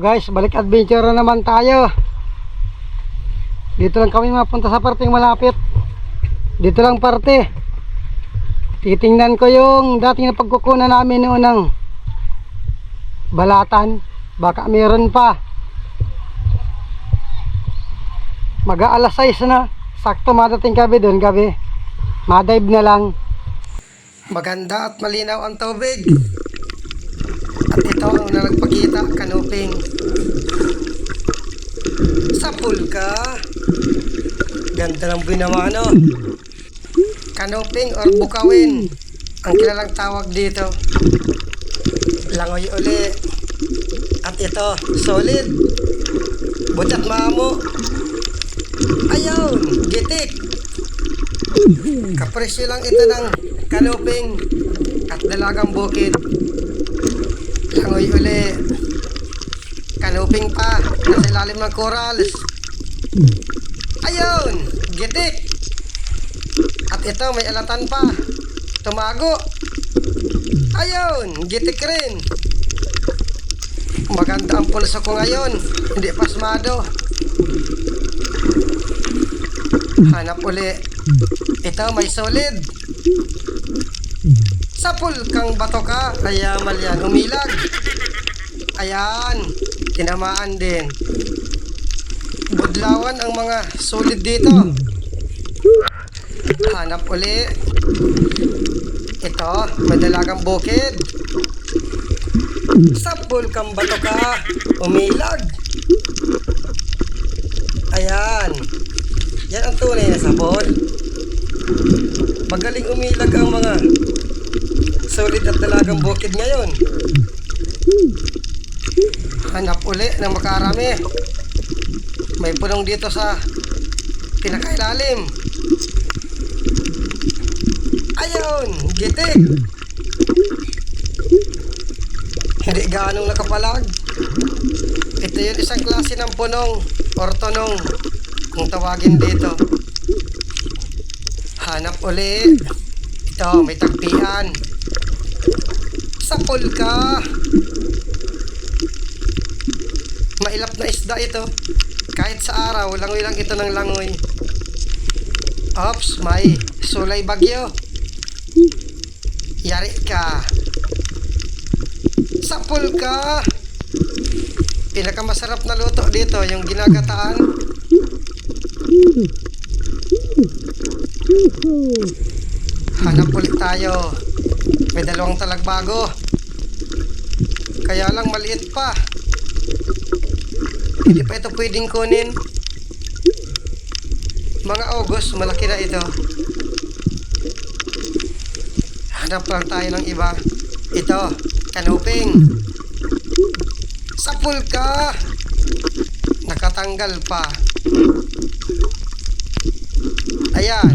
guys, balik adventure na naman tayo. Dito lang kami mapunta sa parteng malapit. Dito lang parte. Titingnan ko yung dating na pagkukunan namin noon ng balatan. Baka meron pa. Mag alas 6 na. Sakto madating kami doon gabi. Madive na lang. Maganda at malinaw ang tubig. At ito ang una nagpakita, kanuping. Sa pool ka. Ganda ng binamano. Kanuping or bukawin. Ang kilalang tawag dito. Langoy uli. At ito, solid. Butat mamo. Ayun, gitik. Kapresyo lang ito ng kanuping at dalagang bukid. Langoy uli. Kanuping pa. Nasa ilalim ng corals. Ayun! Gitik! At ito, may alatan pa. Tumago. Ayun! Gitik rin. Maganda ang pulso ko ngayon. Hindi pasmado. Hanap uli. Ito, may solid. Sa kang bato ka, kaya malyan umilag. Ayan, tinamaan din. Budlawan ang mga solid dito. Hanap uli. Ito, may bukid. Sa kang bato ka, umilag. Ayan. Yan ang tunay na sabon. Magaling umilag ang mga solid at dalagang bukid ngayon. Hanap uli ng makarami. May punong dito sa pinakailalim. Ayun, gitik. Hindi ganong nakapalag. Ito yun isang klase ng punong or tonong kung tawagin dito. Hanap uli. Ito, may tagpian. Sa pool ka. Mailap na isda ito. Kahit sa araw, langoy lang ito ng langoy. Ops, may sulay bagyo. Yari ka. Sa pool ka. Pinakamasarap na luto dito, yung ginagataan. Hanap ulit tayo. May dalawang talagbago. Kaya lang maliit pa. Hindi pa ito pwedeng kunin. Mga August, malaki na ito. Hanap lang tayo ng iba. Ito, kanuping. Sa pool ka. Nakatanggal pa. Ayan.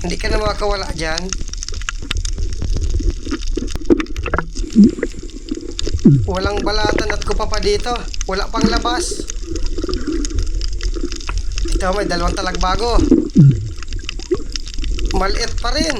Hindi ka na makakawala dyan. Walang balatan at kupa pa dito. Wala pang labas. Ito may dalawang talagbago. Maliit pa rin.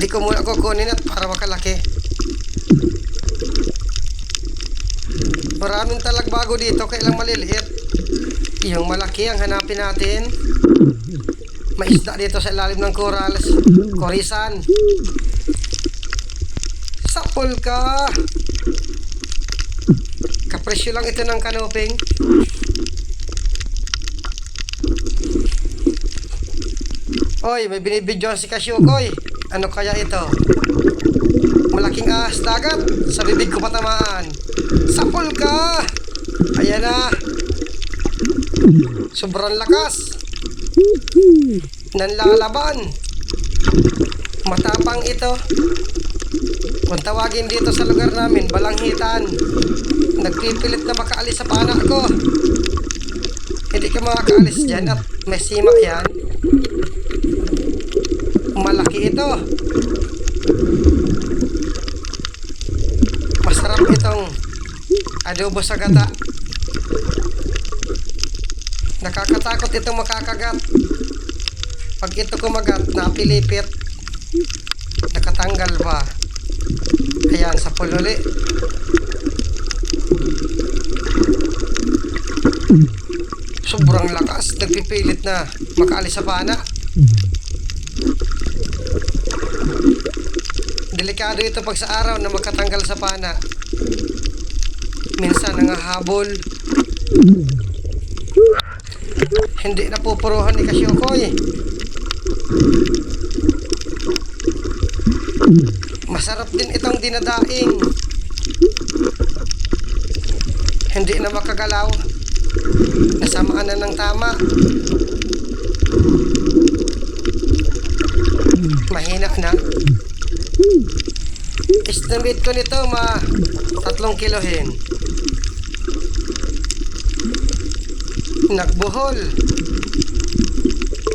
Hindi ko muna kukunin at para makalaki. Maraming talagbago dito, kailang maliliit. Yung malaki ang hanapin natin. May isda dito sa ilalim ng corals. Korisan. Sapol ka! Kapresyo lang ito ng kanoping. Oy, may binibidyoan si Kasyukoy. Ano kaya ito? Malaking ahas dagat. Sa bibig ko patamaan. Sapol ka! Ayan na. Sobrang lakas. Nanlalaban. Matapang ito. Kung tawagin dito sa lugar namin, balanghitan. Nagpipilit na makaalis sa pana ko. Hindi ka makakaalis dyan at may sima yan. Malaki ito. Masarap itong adobo sa gata. Nakakatakot itong makakagat. Pag ito kumagat, napilipit. Nakatanggal pa. Ayan, sa pululi. Sobrang lakas. Nagpipilit na makaalis sa bana. Delikado ito pag sa araw na makatanggal sa pana. Minsan nangahabol. Hindi na pupuruhan ni Kasyokoy. Eh. Masarap din itong dinadaing. Hindi na makagalaw. Nasamaan na ng tama. Mahina na. Estimate ko nito ma tatlong kilohin. Nagbuhol.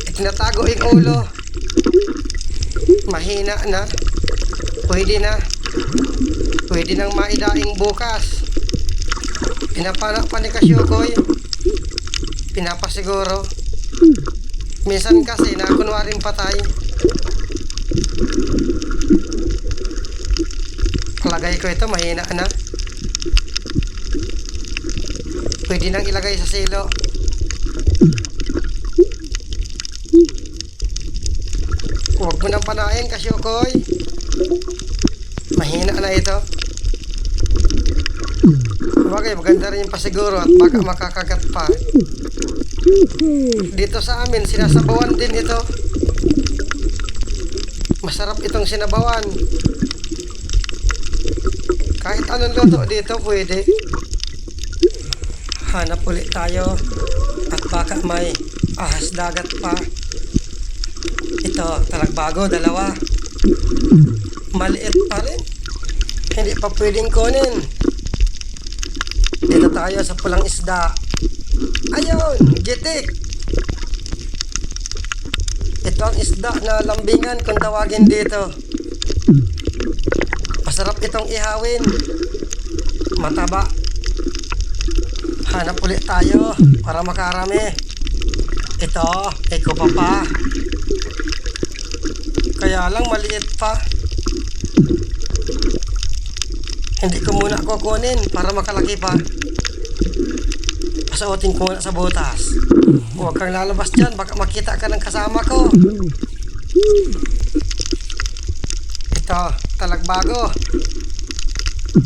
Itinatago yung ulo. Mahina na. Pwede na. Pwede nang maidaing bukas. Pinapanak pa ni Kasyukoy. Pinapasiguro. Minsan kasi na kunwaring patay. Palagay ko ito mahina na. Pwede nang ilagay sa silo. Huwag mo nang panahin, Kasyukoy. Na ito. Bagay, maganda rin yung pasiguro at baka makakagat pa. Dito sa amin, sinasabawan din ito. Masarap itong sinabawan. Kahit anong luto dito, pwede. Hanap ulit tayo. At baka may ahas dagat pa. Ito, talagbago, dalawa. Maliit pa rin. Hindi pa pwedeng kunin. Dito tayo sa pulang isda. Ayun, gitik. Ito ang isda na lambingan kung tawagin dito. Masarap itong ihawin. Mataba. Hanap ulit tayo para makarami. Ito, eko pa pa. Kaya lang maliit pa. Hindi ko muna kukunin para makalaki pa. Pasuotin ko muna sa butas. Huwag kang lalabas dyan, baka makita ka ng kasama ko. Ito, talagbago.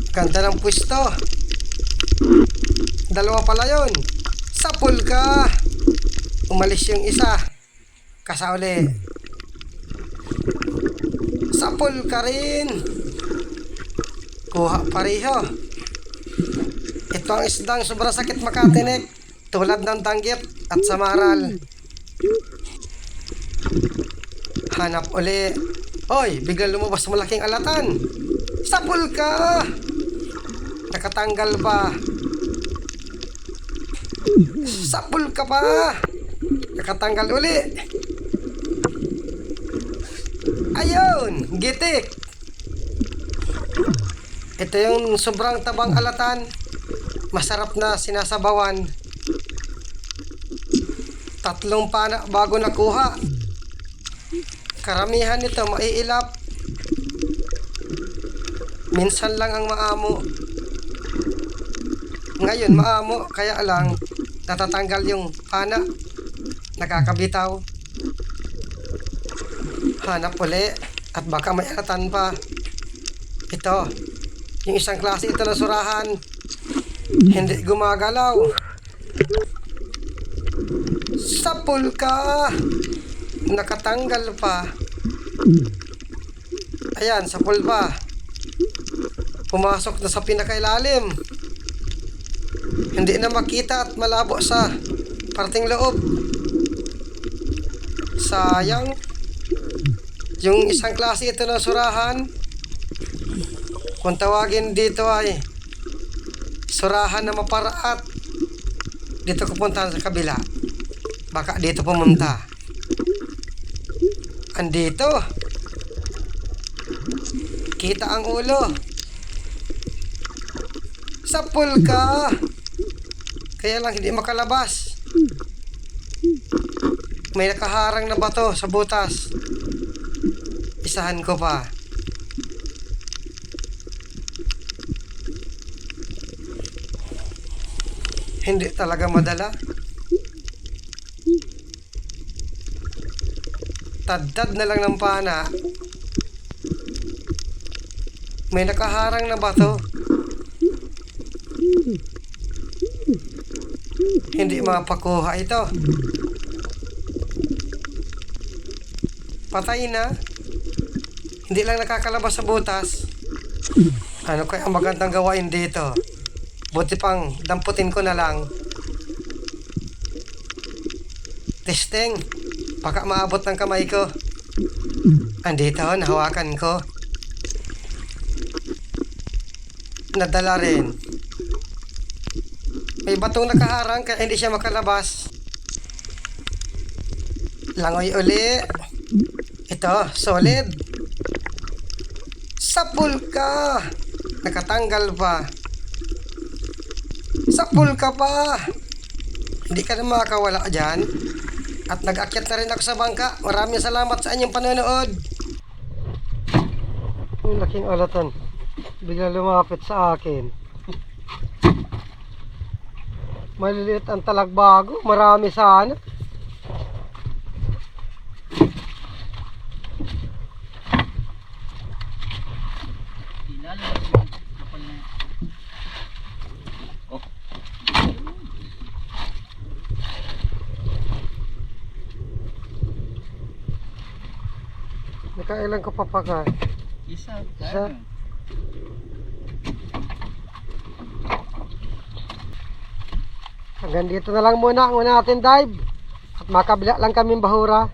Ganda ng pwesto. Dalawa pala yon. Sapul ka. Umalis yung isa. Kasauli. Sapul ka rin. Kuha pareho. Ito ang isdang sobrang sakit makatinik. Tulad ng tanggip at samaral. Hanap uli. Oy, biglang lumabas malaking alatan. Sapul ka! Nakatanggal pa. Sapul ka pa! Nakatanggal uli. Ayun! Gitik! Ito yung sobrang tabang alatan. Masarap na sinasabawan. Tatlong pana bago nakuha. Karamihan nito maiilap. Minsan lang ang maamo. Ngayon maamo, kaya lang natatanggal yung pana. Nakakabitaw. Hanap uli at baka may alatan pa. Ito, yung isang klase ito na surahan. Hindi gumagalaw. Sapul ka! Nakatanggal pa. Ayan, sapul pa. Pumasok na sa pinakailalim. Hindi na makita at malabo sa parting loob. Sayang. Yung isang klase ito na surahan, kung tawagin dito ay surahan na maparaat. Dito ko puntahan sa kabila. Baka dito pumunta. Andito. Kita ang ulo. Sapul ka. Kaya lang hindi makalabas. May nakaharang na bato sa butas. Isahan ko pa. Hindi talaga madala. Taddad na lang ng pana. May nakaharang na bato. Hindi mapakuha ito. Patay na. Hindi lang nakakalabas sa butas. Ano kaya ang magandang gawain dito? Buti pang damputin ko na lang. Testing. Baka maabot ng kamay ko. Andito, nahawakan ko. Nadala rin. May batong nakaharang kaya hindi siya makalabas. Langoy uli. Ito, solid. Sapul ka! Nakatanggal pa. Sapul ka pa! Hindi ka na makakawala dyan. At nag-akyat na rin ako sa bangka. Maraming salamat sa inyong panonood. Ang laking alatan. Bigla lumapit sa akin. Maliliit ang talagbago. Marami sana. Nakailan ka pa pa ka? Isa. Isa. Hanggang dito na lang muna ang una natin dive. At makabila lang kaming bahura.